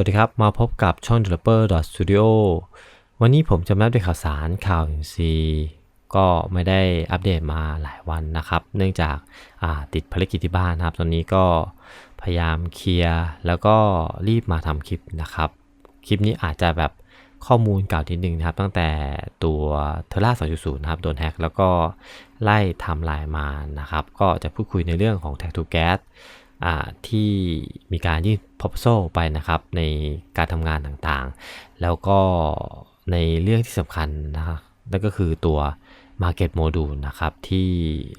วัสดีครับ มาพบกับช่อง developer studio วันนี้ผมจะมาอัปเดตข่าวสารข่าว NC ก็ไม่ได้อัปเดตมาหลายวันนะครับ เนื่องจากาติดภารกิจที่บ้านนะครับ ตอนนี้ก็พยายามเคลียร์แล้วก็รีบมาทำคลิปนะครับ คลิปนี้อาจจะแบบข้อมูลเก่าทีหนึ่งนะครับ ตั้งแต่ตัวเทอร่า2.0 นะครับ โดนแฮกแล้วก็ไล่ทำลายมานะครับ ก็จะพูดคุยในเรื่องของ Tag to Gas อ่า ที่มีการยื่น proposal ไปนะครับในการทำงานต่างๆ แล้วก็ในเรื่องที่สำคัญนะครับนั่นก็คือตัว Market Module นะครับที่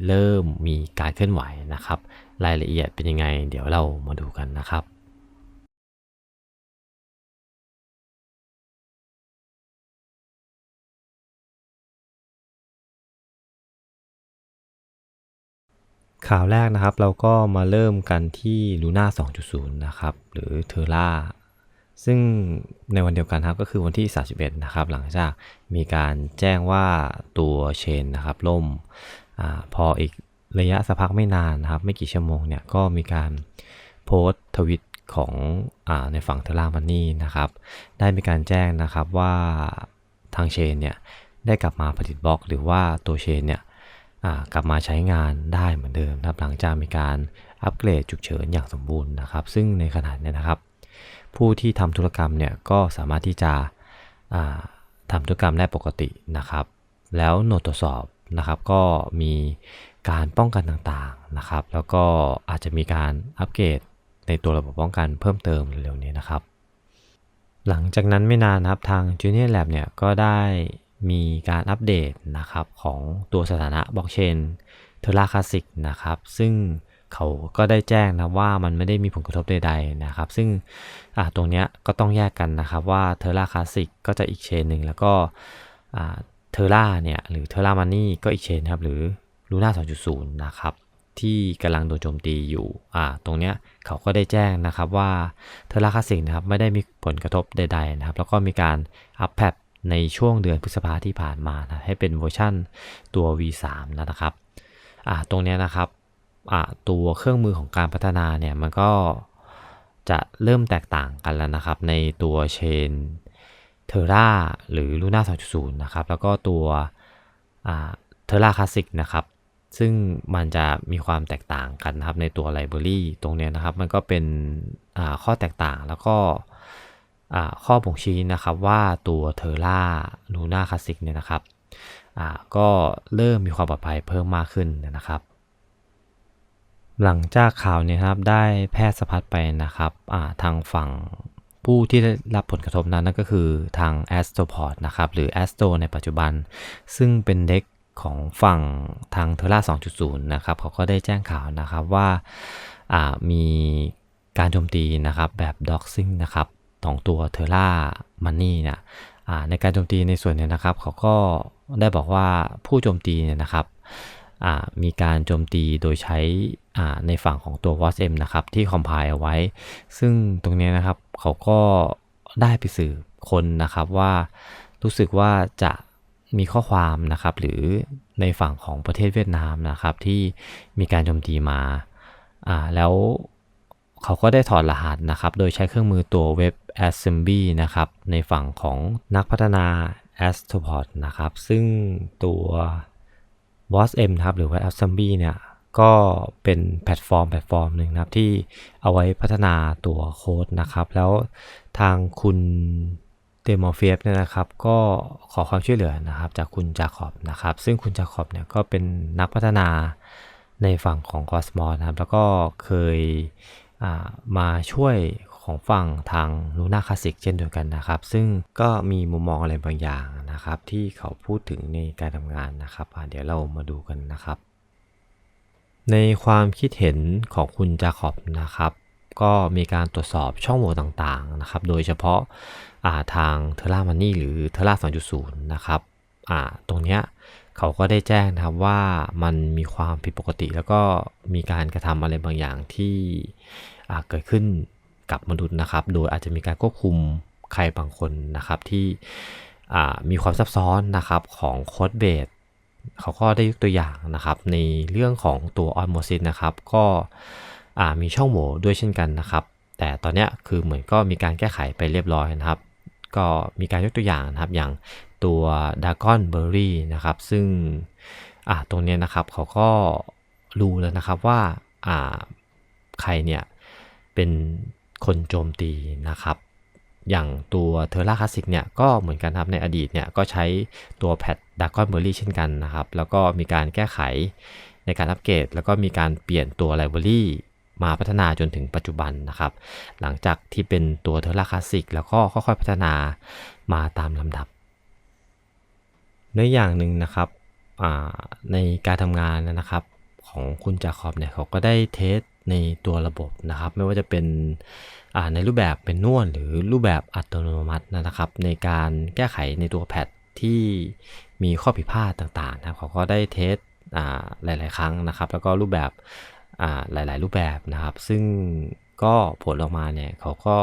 เริ่มมีการเคลื่อนไหวนะครับ รายละเอียดเป็นยังไง เดี๋ยวเรามาดูกันนะครับ ข่าวแรกนะครับเราก็มาเริ่มกันที่ Luna 2.0 นะครับ หรือ Terra ซึ่งในวันเดียวกันครับก็คือวันที่ 31 นะครับ หลังจากมีการแจ้งว่าตัวเชนนะครับล่มอพออีกระยะสักพักไม่นานนะครับ ไม่กี่ชั่วโมงเนี่ยก็มีการโพสต์ทวิตของอในฝั่งเทรามันนี่นะครับ ได้มีการแจ้งนะครับว่าทางเชนเนี่ยได้กลับมาผลิตบล็อก หรือว่าตัวเชนเนี่ย กลับมาใช้งานได้เหมือนเดิมนะครับหลังจากมีการอัปเกรดฉุกเฉินอย่างสมบูรณ์นะครับ ซึ่งในขณะนี้นะครับ ผู้ที่ทำธุรกรรมเนี่ยก็สามารถที่จะทำธุรกรรมได้ปกตินะครับ แล้วโหนดตรวจสอบนะครับก็มีการป้องกันต่างๆนะครับ แล้วก็อาจจะมีการอัปเกรดในตัวระบบป้องกันเพิ่มเติมเร็วๆนี้นะครับ หลังจากนั้นไม่นานนะครับทาง Junior Lab เนี่ยก็ได้ มีการอัปเดตนะครับของตัวสถานะบล็อกเชนเทอร่าคลาสสิกนะครับ ซึ่งเขาก็ได้แจ้งนะว่ามันไม่ได้มีผลกระทบใดๆนะครับ ซึ่งตรงนี้ก็ต้องแยกกันนะครับว่าเทอร่าคลาสสิกก็จะอีกเชนหนึ่งแล้วก็เทอร่าเนี่ยหรือเทอร่ามันนี่ก็อีกเชนครับหรือลูน่า2.0 นะครับ ที่กำลังโดนโจมตีอยู่อ่าตรงเนี้ยเขาก็ได้แจ้งนะครับว่าเทอร่าคลาสสิกนะครับไม่ได้มีผลกระทบใดๆนะครับ แล้วก็มีการอัปแพด ในช่วงเดือนพฤษภาที่ผ่านมานะให้เป็นเวอร์ชั่นตัว V3 นะครับอ่าตรงนี้นะครับอ่าตัวเครื่องมือของการพัฒนาเนี่ยมันก็จะเริ่มแตกต่างกันแล้วนะครับ ในตัวเชนเทอร่าหรือ Luna 2.0 นะครับ แล้วก็ตัวเทอร่าคลาสสิกนะครับ ซึ่งมันจะมีความแตกต่างกันนะครับในตัวไลบรารีตรงนี้นะครับ มันก็เป็นข้อแตกต่างแล้วก็ ข้อบ่งชี้นะครับว่าตัวเทอร่าลูน่าคลาสสิกเนี่ยนะครับก็เริ่มมีความปลอดภัยเพิ่มมากขึ้นนะครับหลังจากข่าวนี้ครับได้แพร่สะพัดไปนะครับทางฝั่งผู้ที่ได้รับผลกระทบนั้นนั่นก็คือทาง a s t r o p o r t นะครับหรือ a s t r o ในปัจจุบัน ซึ่งเป็นเด็กของฝั่งทางเทอร่า2.0 นะครับเขาก็ได้แจ้งข่าวนะครับว่ามีการโจมตีนะครับแบบ doxing นะครับ ของตัวเทอร่ามันนี่เนี่ยในการโจมตีในส่วนนี้นะครับ เขาก็ได้บอกว่าผู้โจมตีเนี่ยนะครับมีการโจมตีโดยใช้ในฝั่งของตัว w a t m นะครับที่คอมไพล์เอาไว้ ซึ่งตรงนี้นะครับเขาก็ได้ไปสื่อคนนะครับว่ารู้สึกว่าจะมีข้อความนะครับ หรือในฝั่งของประเทศเวียดนามนะครับ ที่มีการโจมตีมา แล้วเขาก็ได้ถอดรหัสนะครับ โดยใช้เครื่องมือตัวเว็บ Assembly นะครับ ในฝั่งของนักพัฒนา Astropod นะครับ ซึ่งตัว WASM ครับ หรือ Web Assembly เนี่ย ก็เป็นแพลตฟอร์มแพลตฟอร์มหนึ่งนะครับ ที่เอาไว้พัฒนาตัวโค้ดนะครับ แล้วทางคุณเดโมเฟียเนี่ยนะครับ ก็ขอความช่วยเหลือนะครับ จากคุณจาคอบนะครับ ซึ่งคุณจาคอบเนี่ยก็เป็นนักพัฒนาในฝั่งของ Cosmos นะครับ แล้วก็เคยมาช่วย ของฝั่งทางลูน่าคลาสสิกเช่นเดียวกันนะครับ ซึ่งก็มีมุมมองอะไรบางอย่างนะครับ ที่เขาพูดถึงในการทำงานนะครับเดี๋ยวเรามาดูกันนะครับ ในความคิดเห็นของคุณจาคอบนะครับ ก็มีการตรวจสอบช่องโหว่ต่างๆนะครับ โดยเฉพาะาทางเทรามันนี่หรือเทรา2.0 นะครับตรงเนี้ยเขาก็ได้แจ้งนะครับว่ามันมีความผิดปกติแล้วก็มีการกระทำอะไรบางอย่างที่เกิดขึ้น กับมนุษย์นะครับ โดยอาจจะมีการควบคุมใครบางคนนะครับที่มีความซับซ้อนนะครับของโค้ดเบสเขาก็ได้ยกตัวอย่างนะครับ ในเรื่องของตัวออนโมซิสนะครับ ก็มีช่องโหว่ด้วยเช่นกันนะครับ แต่ตอนนี้คือเหมือนก็มีการแก้ไขไปเรียบร้อยนะครับ ก็มีการยกตัวอย่างนะครับอย่างตัว d a g o n b e r r y นะครับ ซึ่งตรงนี้นะครับเขาก็รู้แล้วนะครับว่าใครเนี่ยเป็น คนโจมตีนะครับ อย่างตัวเทอร่าคลาสสิกเนี่ยก็เหมือนกันครับในอดีตเนี่ยก็ใช้ตัวแพดดากอนเบอร์รี่เช่นกันนะครับ แล้วก็มีการแก้ไขในการอัปเกรด แล้วก็มีการเปลี่ยนตัวไลบรารีมาพัฒนาจนถึงปัจจุบันนะครับ หลังจากที่เป็นตัวเทอร่าคลาสสิกแล้วก็ค่อยๆพัฒนามาตามลำดับ ในอย่างหนึ่งนะครับในการทำงานนะครับของคุณจาคอบเนี่ยเขาก็ได้เทส ในตัวระบบนะครับ ไม่ว่าจะเป็นในรูปแบบเป็นนวลหรือรูปแบบอัตโนมัตินะครับ ในการแก้ไขในตัวแพทที่มีข้อผิดพลาดต่างๆนะครับเขาก็ได้เทสหลายๆ ครั้งนะครับ แล้วก็รูปแบบหลาย ๆ รูปแบบนะครับ ซึ่งก็ผลออกมาเนี่ยเขาก็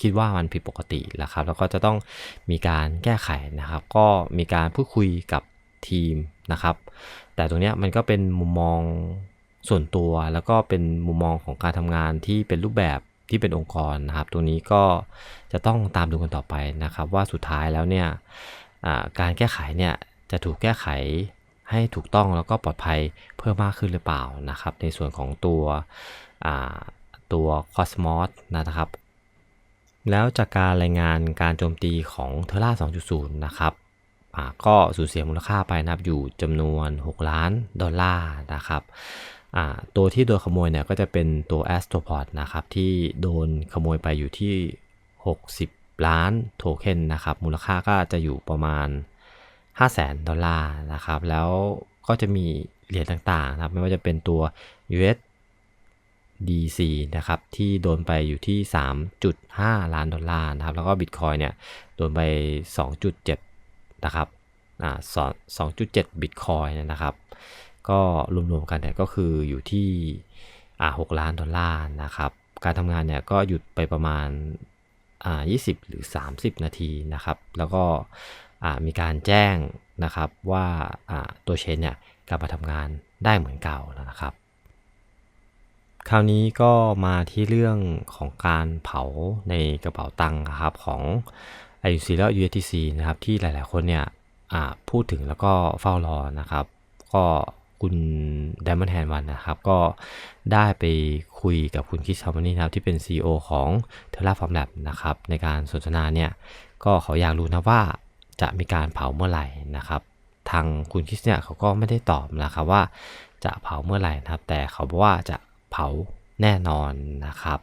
คิดว่ามันผิดปกติแล้วครับ แล้วก็จะต้องมีการแก้ไขนะครับ ก็มีการพูดคุยกับทีมนะครับ แต่ตรงนี้มันก็เป็นมุมมอง ส่วนตัวแล้วก็เป็นมุมมองของการทำงานที่เป็นรูปแบบที่เป็นองค์กรนะครับตรงนี้ก็จะต้องตามดูกันต่อไปนะครับ ว่าสุดท้ายแล้วเนี่ยการแก้ไขเนี่ยจะถูกแก้ไขให้ถูกต้องแล้วก็ปลอดภัยเพิ่มมากขึ้นหรือเปล่านะครับ ในส่วนของตัวตัว Cosmos นะครับ แล้วจากการรายงานการโจมตีของเทอร่า2.0 นะครับก็สูญเสียมูลค่าไปนับอยู่จำนวน 6 ล้านดอลลาร์นะครับ ตัวที่โดนขโมยเนี่ยก็จะเป็นตัว Astropod นะครับที่โดนขโมยไปอยู่ที่ 60 ล้านโทเค็นนะครับมูลค่าก็จะอยู่ประมาณ 5 0 0แสนดอลลาร์นะครับแล้วก็จะมีเหรียญต่างๆนะครับไม่ว่าจะเป็นตัว US DC นะครับที่โดนไปอยู่ที่ 3.5 ล้านดอลลาร์นะครับแล้วก็ Bitcoin เนี่ยโดนไป 2.7 นะครับอ่า2.7 Bitcoin นะครับ ก็รวมๆกันเนี่ยก็คืออยู่ที่อ่า6ล้านดอลลาร์นะครับ การทำงานเนี่ยก็หยุดไปประมาณอ่า20หรือ 30 นาทีนะครับ แล้วก็อ่ามีการแจ้งนะครับว่าอ่าตัวเชนเนี่ยกลับมาทำงานได้เหมือนเก่าแล้วนะครับ คราวนี้ก็มาที่เรื่องของการเผาในกระเป๋าตังค์ครับของ IUC และ USTC นะครับที่หลายๆคนเนี่ยพูดถึงแล้วก็เฝ้ารอนะครับ ก็ คุณ Diamond Hand วันนะครับ ก็ได้ไปคุยกับคุณคิสซามานี่นะครับ ที่เป็น CEO ของ Terraform Lab นะครับ ในการสนทนาเนี่ย ก็เขาอยากรู้นะว่าจะมีการเผาเมื่อไหร่นะครับ ทางคุณคิสเนี่ยเขาก็ไม่ได้ตอบนะครับว่าจะเผาเมื่อไหร่นะครับ แต่เขาบอกว่าจะเผาแน่นอนนะครับ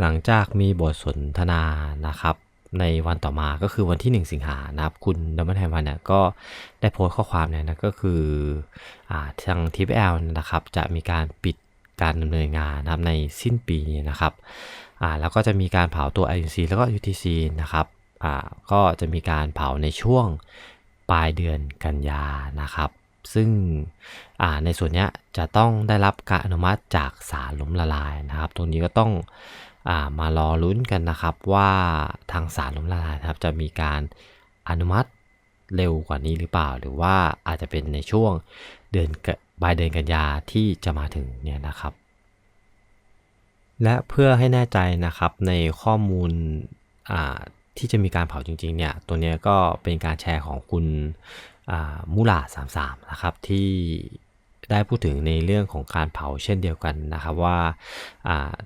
หลังจากมีบทสนทนานะครับ ในวันต่อมาก็คือวันที่ 1 สิงหานะครับ คุณดัมเบิลไทมันเนี่ยก็ได้โพสต์ข้อความเนี่ยนะก็คืออทาง TPL นะครับจะมีการปิดการดำเนินงานนะครับในสิ้นปีนี้นะครับแล้วก็จะมีการเผาตัว IUC แล้วก็ UTC นะครับก็จะมีการเผาในช่วงปลายเดือนกันยานะครับ ซึ่งในส่วนนี้จะต้องได้รับการอนุมัติจากสารล้มละลายนะครับ ตรงนี้ก็ต้อง มารอลุ้นกันนะครับว่าทางสารล้มละลายครับจะมีการอนุมัติเร็วกว่านี้หรือเปล่า หรือว่าอาจจะเป็นในช่วงเดือนปลายเดือนกันยาที่จะมาถึงเนี่ยนะครับ และเพื่อให้แน่ใจนะครับในข้อมูลที่จะมีการเผาจริงๆเนี่ยตัวนี้ก็เป็นการแชร์ของคุณมูลา33นะครับที่ ได้พูดถึงในเรื่องของการเผาเช่นเดียวกันนะครับว่า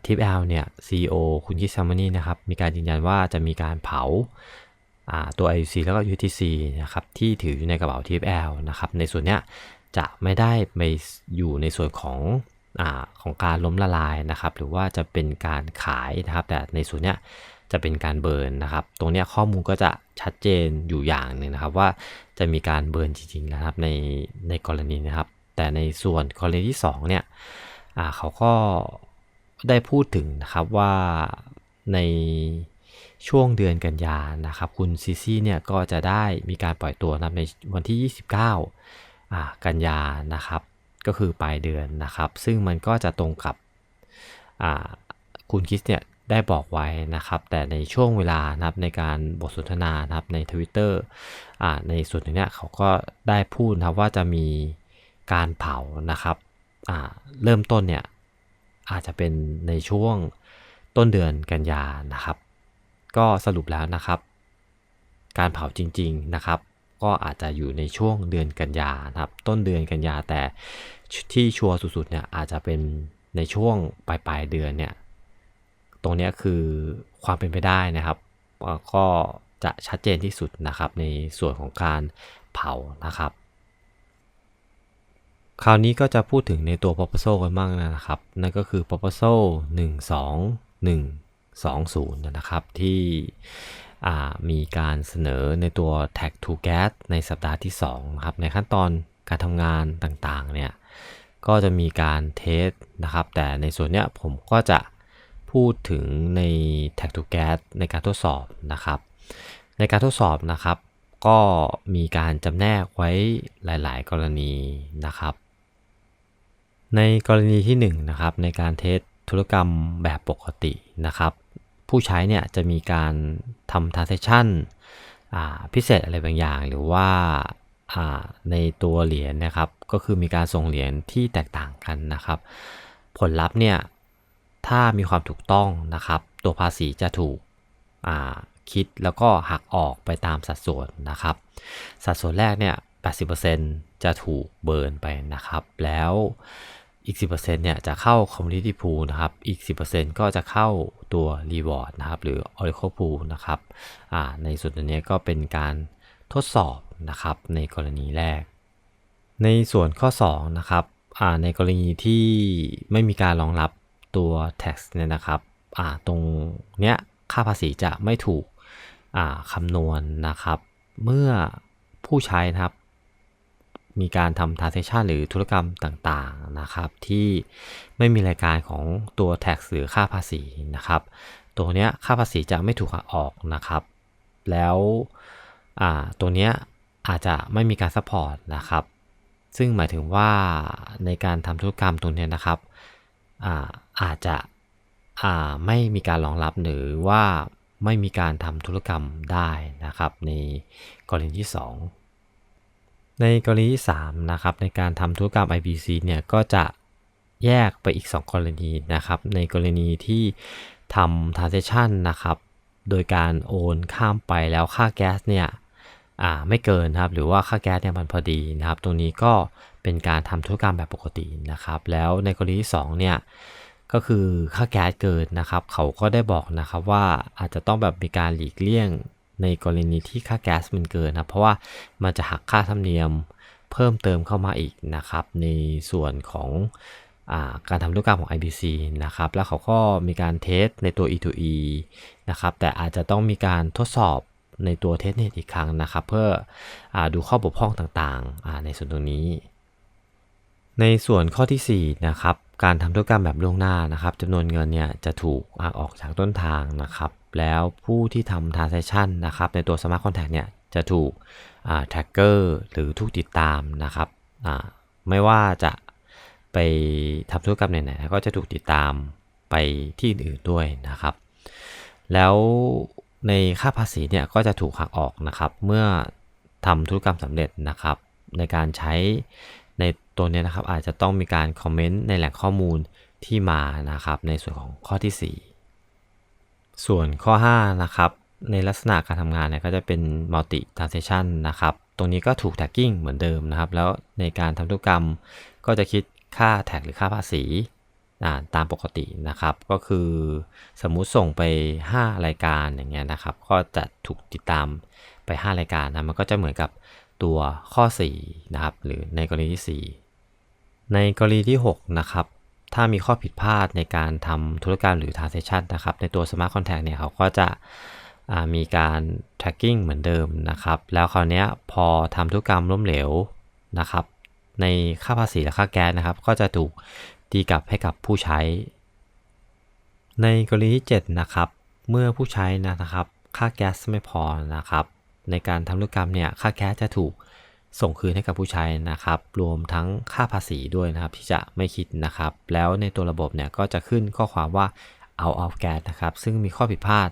ทิปแอลเนี่ยซีโอคุณคิสซามานี่นะครับมีการยืนยันว่าจะมีการเผาตัว IUC แล้วก็ UTC นะครับที่ถืออยู่ในกระเป๋า TFL นะครับในส่วนนี้จะไม่ได้ไปอยู่ในส่วนของอของการล้มละลายนะครับหรือว่าจะเป็นการขายนะครับแต่ในส่วนนี้จะเป็นการเบิร์นนะครับตรงนี้ข้อมูลก็จะชัดเจนอยู่อย่างหนึ่งนะครับว่าจะมีการเบิร์นจริงๆนะครับในในกรณีนะครับ แต่ในส่วนกรณีที่2เนี่ยเขาก็ได้พูดถึงนะครับว่าในช่วงเดือนกันยานะครับ คุณซีซี่เนี่ยก็จะได้มีการปล่อยตัวนะในวันที่ 29 กันยานะครับ ก็คือปลายเดือนนะครับ ซึ่งมันก็จะตรงกับคุณคิสเนี่ยได้บอกไว้นะครับ แต่ในช่วงเวลานะครับในการบทสนทนานะครับใน Twitter ในส่วนนี้เขาก็ได้พูดนะครับว่าจะมี การเผานะครับเริ่มต้นเนี่ยอาจจะเป็นในช่วงต้นเดือนกันยานะครับ ก็สรุปแล้วนะครับ การเผาจริงๆนะครับ ก็อาจจะอยู่ในช่วงเดือนกันยานะครับ ต้นเดือนกันยาแต่ที่ชัวร์สุดๆเนี่ยอาจจะเป็นในช่วงปลายปลายเดือนเนี่ยตรงนี้คือความเป็นไปได้นะครับ ก็จะชัดเจนที่สุดนะครับในส่วนของการเผานะครับ คราวนี้ก็จะพูดถึงในตัว proposal กันบ้างนะครับ นั่นก็คือ proposal 12120 นะครับ ที่มีการเสนอในตัว tag to gas ในสัปดาห์ที่2นะครับ ในขั้นตอนการทำงานต่างๆ เนี่ย ก็จะมีการเทสนะครับ แต่ในส่วนเนี้ยผมก็จะพูดถึงใน tag to gas ในการทดสอบนะครับ ในการทดสอบนะครับ ก็มีการจำแนกไว้หลาย ๆ กรณีนะครับ ในกรณีที่1นงนะครับในการเทสธุรกรรมแบบปกตินะครับ ผู้ใช้เนี่ยจะมีการทำ transaction พิเศษอะไรบางอย่าง หรือว่าาในตัวเหรียญนะครับ ก็คือมีการส่งเหรียญที่แตกต่างกันนะครับ ผลลัพธ์เนี่ยถ้ามีความถูกต้องนะครับ ตัวภาษีจะถูกคิดแล้วก็หักออกไปตามสัดส่วนนะครับ สัดส่วนแรกเนี่ย 80%จะถูกเบิร์นไปนะครับ แล้ว อีก 10%เนี่ยจะเข้า Community Pool นะครับ อีก 10%ก็จะเข้าตัว Reward นะครับ หรือ Oracle Pool นะครับอ่าในส่วนตัวนี้ก็เป็นการทดสอบนะครับในกรณีแรก ในส่วนข้อ 2 นะครับอ่าในกรณีที่ไม่มีการรองรับตัว tax เนี่ยนะครับอ่าตรงเนี้ยค่าภาษีจะไม่ถูกอ่าคำนวณนะครับ เมื่อผู้ใช้นะครับ มีการทำ transaction หรือธุรกรรมต่างๆนะครับ ที่ไม่มีรายการของตัว tax หรือค่าภาษีนะครับ ตัวเนี้ยค่าภาษีจะไม่ถูกหักออกนะครับ แล้วอ่าตัวเนี้ยอาจจะไม่มีการ support นะครับ ซึ่งหมายถึงว่าในการทำธุรกรรมตรงเนี้ยนะครับอ่าอาจจะอ่าไม่มีการรองรับหรือว่าไม่มีการทำธุรกรรมได้นะครับ ในกรณีที่ 2 ในกรณีที่3นะครับในการทำธุรกรรม IBC เนี่ยก็จะแยกไปอีก 2 กรณีนะครับ ในกรณีที่ทำ transaction นะครับโดยการโอนข้ามไปแล้วค่าแก๊สเนี่ยไม่เกินครับหรือว่าค่าแก๊สเนี่ยมันพอดีนะครับ ตรงนี้ก็เป็นการทำธุรกรรมแบบปกตินะครับ แล้วในกรณีที่2เนี่ยก็คือค่าแก๊สเกินนะครับ เขาก็ได้บอกนะครับว่าอาจจะต้องแบบมีการหลีกเลี่ยง ในกรณีที่ค่าแก๊สมันเกินนะเพราะว่ามันจะหักค่าธรรมเนียมเพิ่มเติมเข้ามาอีกนะครับ ในส่วนของอาการทำธุรกรรมของ IBC นะครับ แล้วเขาก็มีการเทสในตัว E2E นะครับ แต่อาจจะต้องมีการทดสอบในตัวเทสเน็ตอีกครั้งนะครับ เพื่ออดูข้อบกพร่องต่างๆ ในส่วนตรงนี้ ในส่วนข้อที่ 4 นะครับ การทำธุรกรรมแบบล่วงหน้านะครับจำนวนเงินเนี่ยจะถูกหักออกจากต้นทางนะครับ แล้วผู้ที่ทำ transaction นะครับในตัว smart contract เนี่ยจะถูก tracker หรือถูกติดตามนะครับไม่ว่าจะไปทำธุรกรรมไหนๆก็จะถูกติดตามไปที่อื่นด้วยนะครับ แล้วในค่าภาษีเนี่ยก็จะถูกหักออกนะครับ เมื่อทำธุรกรรมสำเร็จนะครับ ในการใช้ในตัวนี้นะครับอาจจะต้องมีการคอมเมนต์ในแหล่งข้อมูลที่มานะครับ ในส่วนของข้อที่ 4 ส่วนข้อ 5 นะครับ ในลักษณะการทำงานเนี่ยก็จะเป็น multi transaction นะครับ ตรงนี้ก็ถูก tagging เหมือนเดิมนะครับ แล้วในการทำธุรกรรมก็จะคิดค่าแท็กหรือค่าภาษีตามปกตินะครับ ก็คือสมมุติส่งไป 5 รายการอย่างเงี้ยนะครับ ก็จะถูกติดตามไป 5 รายการนะมันก็จะเหมือนกับตัวข้อ 4 นะครับ หรือในกรณีที่ 4 ในกรณีที่ 6 นะครับ ถ้ามีข้อผิดพลาดในการทำธุรกรรมหรือ transaction นะครับ ในตัว smart contract เนี่ยเขาก็จะมีการ tracking เหมือนเดิมนะครับ แล้วคราวนี้พอทำธุรกรรมล้มเหลวนะครับ ในค่าภาษีและค่าแก๊สนะครับ ก็จะถูกตีกลับให้กับผู้ใช้ ในกรณีที่ 7 นะครับ เมื่อผู้ใช้นะครับ ค่าแก๊สไม่พอนะครับ ในการทำธุรกรรมเนี่ย ค่าแก๊สจะถูก ส่งคืนให้กับผู้ใช้นะครับ รวมทั้งค่าภาษีด้วยนะครับ ที่จะไม่คิดนะครับ แล้วในตัวระบบเนี่ยก็จะขึ้นข้อความว่า out of gas นะครับ ซึ่งมีข้อผิดพลาด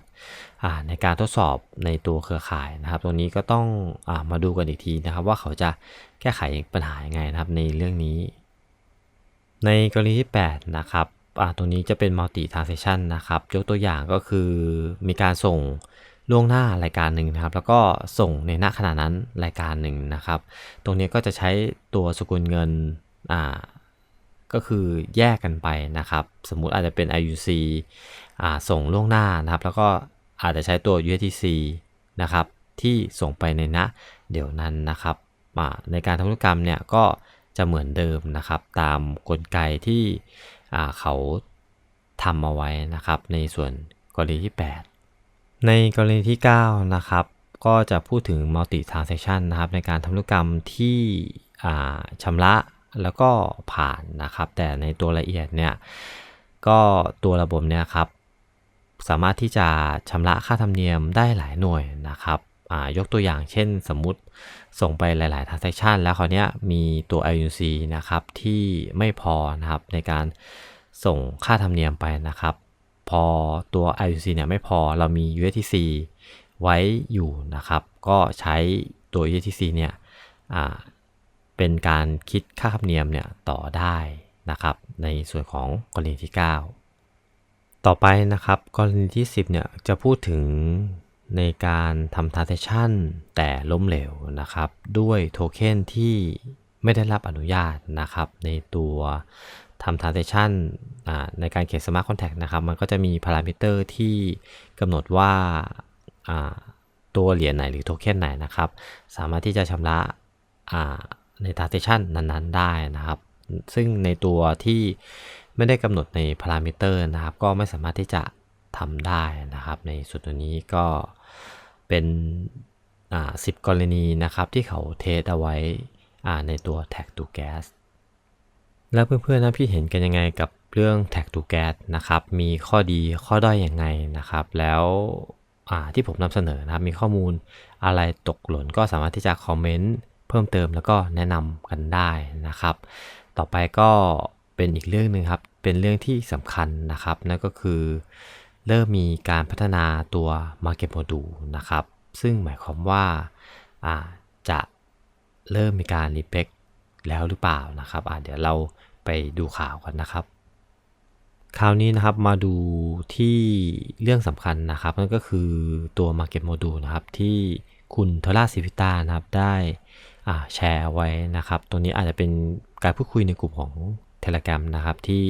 ในการทดสอบในตัวเครือข่ายนะครับตัวนี้ก็ต้องอมาดูกันอีกทีนะครับ ว่าเขาจะแก้ไขปัญหายังไงนะครับ ในเรื่องนี้ ในกรณีที่ 8 นะครับตรงนี้จะเป็น multi transaction นะครับ ยกตัวอย่างก็คือมีการส่ง ล่วงหน้ารายการหนึ่งนะครับ แล้วก็ส่งในหน้าขณะนั้นรายการหนึ่งนะครับ ตรงนี้ก็จะใช้ตัวสกุลเงินอ่าก็คือแยกกันไปนะครับ สมมุติอาจจะเป็น IUC อ่าส่งล่วงหน้านะครับ แล้วก็อาจจะใช้ตัว USDC นะครับที่ส่งไปในณเดี๋ยวนั้นนะครับในการทำธุรกรรมเนี่ยก็จะเหมือนเดิมนะครับ ตามกลไกที่เขาทำเอาไว้นะครับ ในส่วนกรณีที่ 8 ในกรณีที่ 9 นะครับ ก็จะพูดถึง multi transaction นะครับ ในการทำธุรกรรมที่ชำระแล้วก็ผ่านนะครับ แต่ในตัวละเอียดเนี่ยก็ตัวระบบเนี่ยครับ สามารถที่จะชำระค่าธรรมเนียมได้หลายหน่วยนะครับยกตัวอย่างเช่นสมมุติส่งไปหลาย ๆ transaction แล้วคราวนี้มีตัว IUC นะครับที่ไม่พอนะครับในการส่งค่าธรรมเนียมไปนะครับ พอตัว IUC เนี่ยไม่พอเรามี USDC ไว้อยู่นะครับ ก็ใช้ตัว USDC เนี่ยเป็นการคิดค่าธรรมเนียมเนี่ยต่อได้นะครับในส่วนของกรณีที่ 9 ต่อไปนะครับกรณีที่ 10เนี่ยจะพูดถึงในการทำ transaction แต่ล้มเหลวนะครับ ด้วยโทเค็นที่ไม่ได้รับอนุญาตนะครับในตัว ทำ transaction อ่าในการเขียน smart contract นะครับ มันก็จะมี parameter ที่กำหนดว่าตัวเหรียญไหนหรือโทเค็นไหนนะครับ สามารถที่จะชำระใน transaction นั้นๆ ได้นะครับ ซึ่งในตัวที่ไม่ได้กำหนดในพารามิเตอร์นะครับ ก็ไม่สามารถที่จะทำได้นะครับ ในส่วนตัวนี้ก็เป็นสิบกรณีนะครับที่เขาเทสเอาไว้ในตัว tag to gas แแล้วเพื่อนๆนะพี่เห็นกันยังไงกับเรื่อง tag to gas นะครับ มีข้อดีข้อด้อยอยังไงนะครับ แล้วที่ผมนำเสนอนะครับ มีข้อมูลอะไรตกหล่นก็สามารถที่จะคอมเมนต์เพิ่มเติมแล้วก็แนะนำกันได้นะครับ ต่อไปก็เป็นอีกเรื่องหนึ่งครับ เป็นเรื่องที่สำคัญนะครับ นั่นก็คือเริ่มมีการพัฒนาตัว Market Module นะครับ ซึ่งหมายความว่าจะเริ่มมีการรีเ e ค แล้วหรือเปล่านะครับอ่าเดี๋ยวเราไปดูข่าวกันนะครับ คราวนี้นะครับมาดูที่เรื่องสำคัญนะครับนั่นก็คือตัว Market Module นะครับที่คุณเทล่าซิวิตานะครับได้แชร์ไว้นะครับตรงนี้อาจจะเป็นการพูดคุยในกลุ่มของ Telegram นะครับที่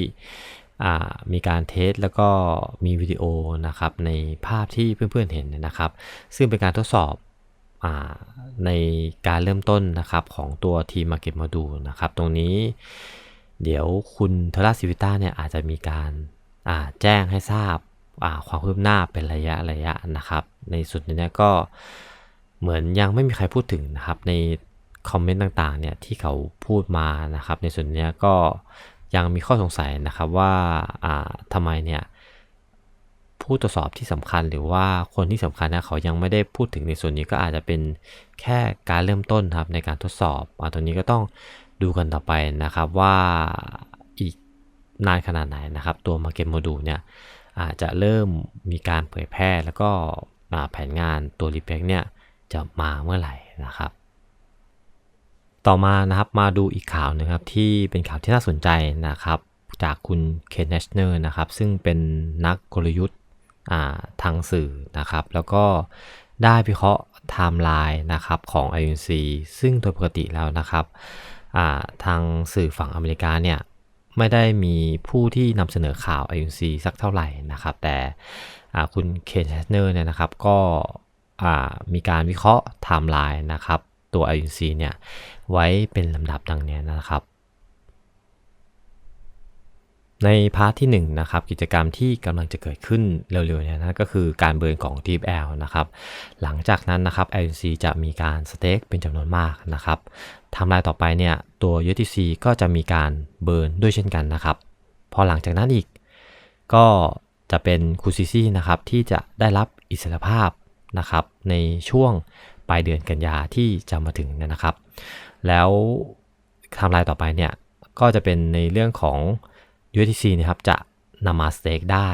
มีการเทสแล้วก็มีวิดีโอนะครับในภาพที่เพื่อนๆเห็นนะครับ ซึ่งเป็นการทดสอบ ในการเริ่มต้นนะครับของตัวทีมมาเก็ตมาดูนะครับ ตรงนี้เดี๋ยวคุณเทราซิวิต้าเนี่ยอาจจะมีการแจ้งให้ทราบความคืบหน้าเป็นระยะระยะนะครับ ในสุดนี้ก็เหมือนยังไม่มีใครพูดถึงนะครับ ในคอมเมนต์ต่างๆเนี่ยที่เขาพูดมานะครับ ในส่วนนี้ก็ยังมีข้อสงสัยนะครับว่าทำไมเนี่ย ผู้ตรวจสอบที่สำคัญหรือว่าคนที่สำคัญนะเขายังไม่ได้พูดถึงในส่วนนี้ก็อาจจะเป็นแค่การเริ่มต้นครับในการทดสอบอตรงนี้ก็ต้องดูกันต่อไปนะครับว่าอีกนานขนาดไหนนะครับ ตัว Market Module เนี่ยอาจจะเริ่มมีการเผยแพร่แล้วก็แผนงานตัว r e p a c เนี่ยจะมาเมื่อไหร่นะครับ ต่อมานะครับมาดูอีกข่าวนึงครับที่เป็นข่าวที่น่าสนใจนะครับจากคุณเคนเนชเนอร์นะครับซึ่งเป็นนักกลยุทธ์ ทางสื่อนะครับ แล้วก็ได้วิเคราะห์ไทม์ไลน์นะครับของ IUC ซึ่งโดยปกติแล้วนะครับทางสื่อฝั่งอเมริกาเนี่ยไม่ได้มีผู้ที่นำเสนอข่าว IUC สักเท่าไหร่นะครับ แต่คุณเคนเชเนอร์เนี่ยนะครับก็มีการวิเคราะห์ไทม์ไลน์นะครับตัว IUC เนี่ยไว้เป็นลำดับดังนี้นะครับ ในพาร์ทที่1นนะครับกิจกรรมที่กำลังจะเกิดขึ้นเร็วๆนี้นะก็คือการเบิร์นของ DeepL นะครับหลังจากนั้นนะครับ IUC จะมีการสเต็กเป็นจำนวนมากนะครับทำลายต่อไปเนี่ยตัว UTC ก็จะมีการเบิร์นด้วยเช่นกันนะครับพอหลังจากนั้นอีก ก็จะเป็นคูซิซี่นะครับที่จะได้รับอิสรภาพนะครับในช่วงปลายเดือนกันยาที่จะมาถึงนะครับ แล้วทำลายต่อไปเนี่ยก็จะเป็นในเรื่องของ USDC นะครับจะนำมาสเต็กได้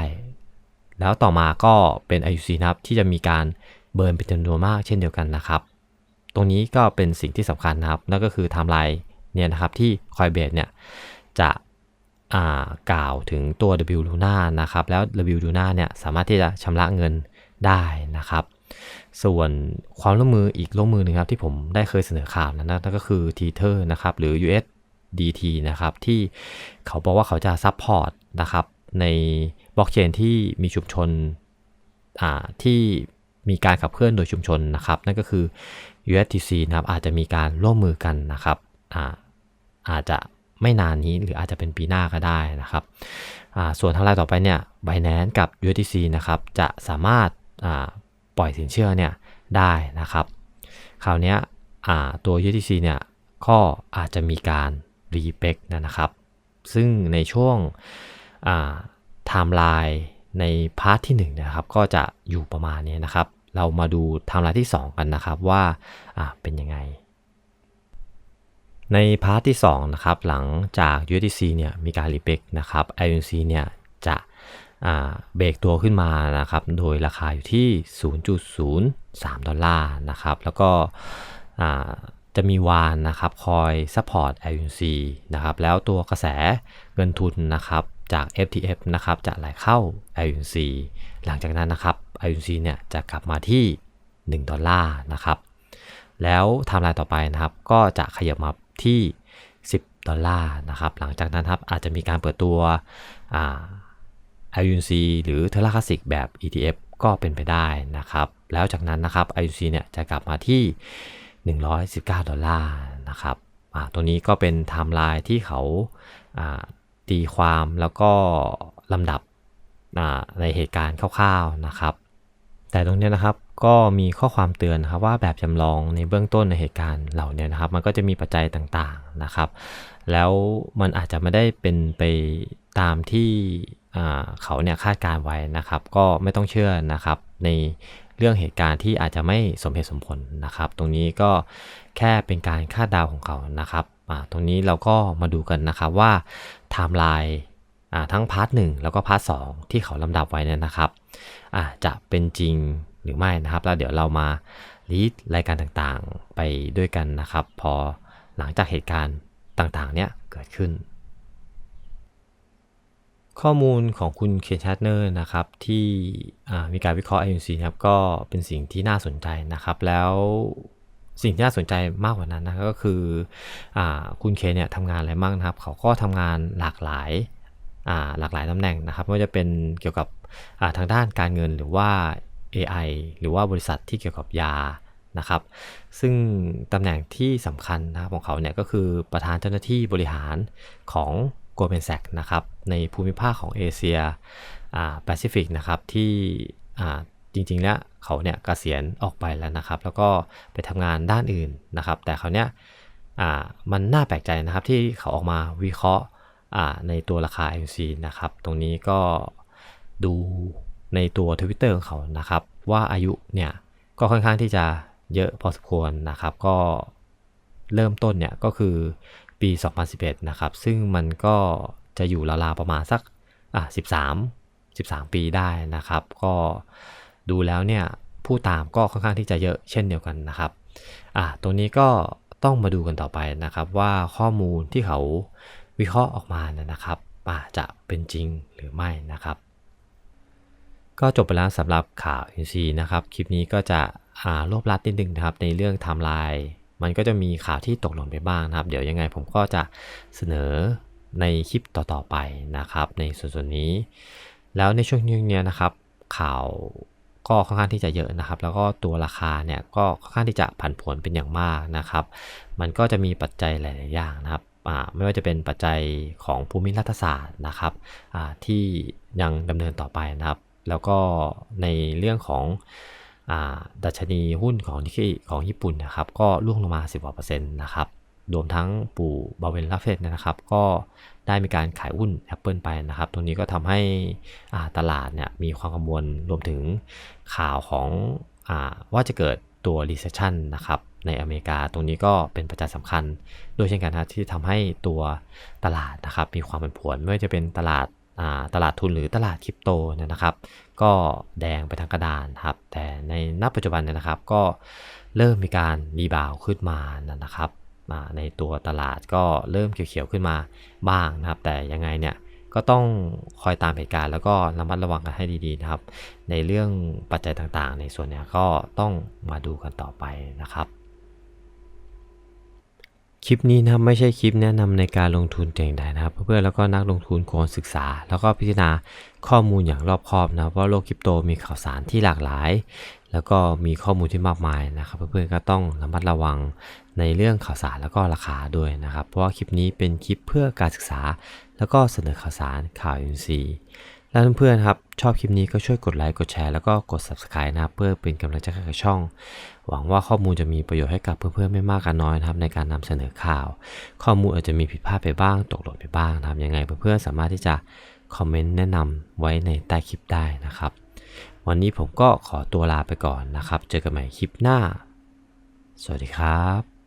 แล้วต่อมาก็เป็น IUC นะครับที่จะมีการเบิร์นเป็นจำนวนมากเช่นเดียวกันนะครับ ตรงนี้ก็เป็นสิ่งที่สำคัญนะครับนั่นก็คือไทม์ไลน์เนี่ยนะครับที่คอยเบสเนี่ยจะกล่าวถึงตัว W Luna นะครับ แล้ว W Luna เนี่ยสามารถที่จะชำระเงินได้นะครับ ส่วนความร่วมมืออีกร่วมมือหนึ่งครับที่ผมได้เคยเสนอข่าวนั้นนั่นก็คือ Tether นะครับ หรือ DT นะครับที่เขาบอกว่าเขาจะซัพพอร์ตนะครับในบล็อกเชนที่มีชุมชนที่มีการขับเคลื่อนโดยชุมชนนะครับ นั่นก็คือ USTC นะครับอาจจะมีการร่วมมือกันนะครับอาอาจจะไม่นานนี้หรืออาจจะเป็นปีหน้าก็ได้นะครับส่วนทางรายต่อไปเนี่ย Binance กับ USDC นะครับจะสามารถปล่อยสินเชื่อเนี่ยได้นะครับ คราวนี้ตัว USDC เนี่ยก็อาจจะมีการ รีเปกนะครับ ซึ่งในช่วงไทม์ไลน์ในพาร์ทที่1นะครับ ก็จะอยู่ประมาณนี้นะครับ เรามาดูไทม์ไลน์ที่ 2 กันนะครับว่าเป็นยังไง ในพาร์ทที่2นะครับหลังจาก USDC เนี่ยมีการรีเบกนะครับ IUC เนี่ยจะเบรกตัวขึ้นมานะครับ โดยราคาอยู่ที่ 0.03 ดอลลาร์นะครับ แล้วก็ จะมีวานนะครับคอยซัพพอร์ต IUC นะครับแล้วตัวกระแสเงินทุนนะครับจาก FTF นะครับจะไหลเข้า IUC หลังจากนั้นนะครับ IUC เนี่ยจะกลับมาที่ 1 ดอลลาร์นะครับแล้วทม์ไลน์ต่อไปนะครับก็จะขยับมาที่ 10 ดอลลาร์นะครับหลังจากนั้นครับอาจจะมีการเปิดตัวอ่า IUC หรือเทอร์คลาสสิกแบบ ETF ก็เป็นไปได้นะครับแล้วจากนั้นนะครับ IUC เนี่ยจะกลับมาที่ 119 ดอลลาร์นะครับตัวนี้ก็เป็นไทม์ไลน์ที่เขาตีความแล้วก็ลำดับในเหตุการณ์คร่าวๆนะครับ แต่ตรงนี้นะครับก็มีข้อความเตือนนครับว่าแบบจำลองในเบื้องต้นในเหตุการณ์เหล่านี้นะครับ มันก็จะมีปัจจัยต่างๆนะครับ แล้วมันอาจจะไม่ได้เป็นไปตามที่เขาเนี่ยคาดการไว้นะครับ ก็ไม่ต้องเชื่อนะครับใน เรื่องเหตุการณ์ที่อาจจะไม่สมเหตุสมผลนะครับ ตรงนี้ก็แค่เป็นการคาดเดาของเขานะครับตรงนี้เราก็มาดูกันนะครับว่าไทม์ไลน์ทั้งพาร์ทหแล้วก็พาร์ทสที่เขาลำดับไว้นี่นะครับจะเป็นจริงหรือไม่นะครับ แล้วเดี๋ยวเรามาลีดรายการต่างๆไปด้วยกันนะครับ พอหลังจากเหตุการณ์ต่างๆ เนี่ยเกิดขึ้น ข้อมูลของคุณเคนชัตเนอร์นะครับที่มีการวิเคราะห์ IUC นะครับก็เป็นสิ่งที่น่าสนใจนะครับ แล้วสิ่งที่น่าสนใจมากกว่านั้นนะก็คืออคุณเคเนี่ยทำงานอะไรบ้างนะครับ เขาก็ทำงานหลากหลายหลากหลายตำแหน่งนะครับไม่ว่าจะเป็นเกี่ยวกับทางด้านการเงินหรือว่า AI หรือว่าบริษัทที่เกี่ยวกับยานะครับ ซึ่งตำแหน่งที่สำคัญนะครับของเขาเนี่ยก็คือประธานเจ้าหน้าที่บริหารของ Goldman Sachs นะครับในภูมิภาคของเอเชียแปซิฟิกนะครับที่จริงๆแล้วเขาเนี่ยกเกษียณออกไปแล้วนะครับ แล้วก็ไปทำงานด้านอื่นนะครับ แต่เขาเนี่ยมันน่าแปลกใจนะครับที่เขาออกมาวิเคราะห์ในตัวราคา MC นะครับ ตรงนี้ก็ดูในตัว Twitter ของเขานะครับ ว่าอายุเนี่ยก็ค่อนข้างที่จะเยอะพอสมควรนะครับ ก็เริ่มต้นเนี่ยก็คือ ปี 2011 นะครับ ซึ่งมันก็จะอยู่ราวๆประมาณสักอะ13 13 ปีได้นะครับ ก็ดูแล้วเนี่ยผู้ตามก็ค่อนข้างที่จะเยอะเช่นเดียวกันนะครับอะตรงนี้ก็ต้องมาดูกันต่อไปนะครับ ว่าข้อมูลที่เขาวิเคราะห์ออกมานะครับจะเป็นจริงหรือไม่นะครับ ก็จบไปแล้วสำหรับข่าวอินซีนะครับ คลิปนี้ก็จะรวบรัดนิดนึงนะครับในเรื่องไทม์ไลน์ มันก็จะมีข่าวที่ตกหล่นไปบ้างนะครับ เดี๋ยวยังไงผมก็จะเสนอในคลิปต่อๆไปนะครับในส่วนนี้ แล้วในช่วงนี้นะครับ ข่าวก็ค่อนข้างที่จะเยอะนะครับ แล้วก็ตัวราคาเนี่ยก็ค่อนข้างที่จะผันผวนเป็นอย่างมากนะครับ มันก็จะมีปัจจัยหลายๆอย่างนะครับไม่ว่าจะเป็นปัจจัยของภูมิรัฐศาสตร์นะครับที่ยังดำเนินต่อไปนะครับ แล้วก็ในเรื่องของ ดัชนีหุ้นของนิกเกิของญี่ปุ่นนะครับ ก็ร่วงลงมา 10กว่าเปอร์เซ็นต์นะครับรวมทั้งปู่บาเวนลาเฟตนะครับ ก็ได้มีการขายหุ้น Apple ไปนะครับ ตรงนี้ก็ทำให้ตลาดเนี่ยมีความกังวลรวมถึงข่าวของอว่าจะเกิดตัว recession นะครับในอเมริกาตรงนี้ก็เป็นปัจจัยสำคัญด้วยเช่นกันนะที่ทำให้ตัวตลาดนะครับมีความเป็นผวนไม่ว่าจะเป็นตลาดตลาดทุนหรือตลาดคริปโตนะครับ ก็แดงไปทางกระดานครับ แต่ในนับปัจจุบันเนี่ยนะครับ ก็เริ่มมีการรีบาวขึ้นมานะครับในตัวตลาดก็เริ่มเขียวๆขึ้นมาบ้างนะครับ แต่ยังไงเนี่ยก็ต้องคอยตามเหตุการณ์แล้วก็ระมัดระวังกันให้ดีๆนะครับ ในเรื่องปัจจัยต่างๆ ในส่วนเนี้ยก็ต้องมาดูกันต่อไปนะครับ ลิปนี้นะไม่ใช่คลิปแนะนำในการลงทุนแต่อย่างใดนะครับ เพื่อนๆแล้วก็นักลงทุนควรศึกษา แล้วก็พิจารณาข้อมูลอย่างรอบคอบนะเพราะโลกคริปโตมีข่าวสารที่หลากหลาย แล้วก็มีข้อมูลที่มากมายนะครับ เพื่อนๆก็ต้องระมัดระวังในเรื่องข่าวสารแล้วก็ราคาด้วยนะครับ เพราะว่าคลิปนี้เป็นคลิปเพื่อการศึกษา แล้วก็เสนอข่าวสารข่าวอินซีย์ และเพื่อนๆครับ ชอบคลิปนี้ก็ช่วยกดไลค์กดแชร์แล้วก็กด subscribe นะครับเพื่อเป็นกำลังใจให้กับช่อง หวังว่าข้อมูลจะมีประโยชน์ให้กับเพื่อนๆไม่มากก็น้อยนะครับในการนำเสนอข่าว ข้อมูลอาจจะมีผิดพลาดไปบ้างตกหล่นไปบ้างนะครับยังไงเพื่อนๆสามารถที่จะคอมเมนต์แนะนำไว้ในใต้คลิปได้นะครับ วันนี้ผมก็ขอตัวลาไปก่อนนะครับ เจอกันใหม่คลิปหน้า สวัสดีครับ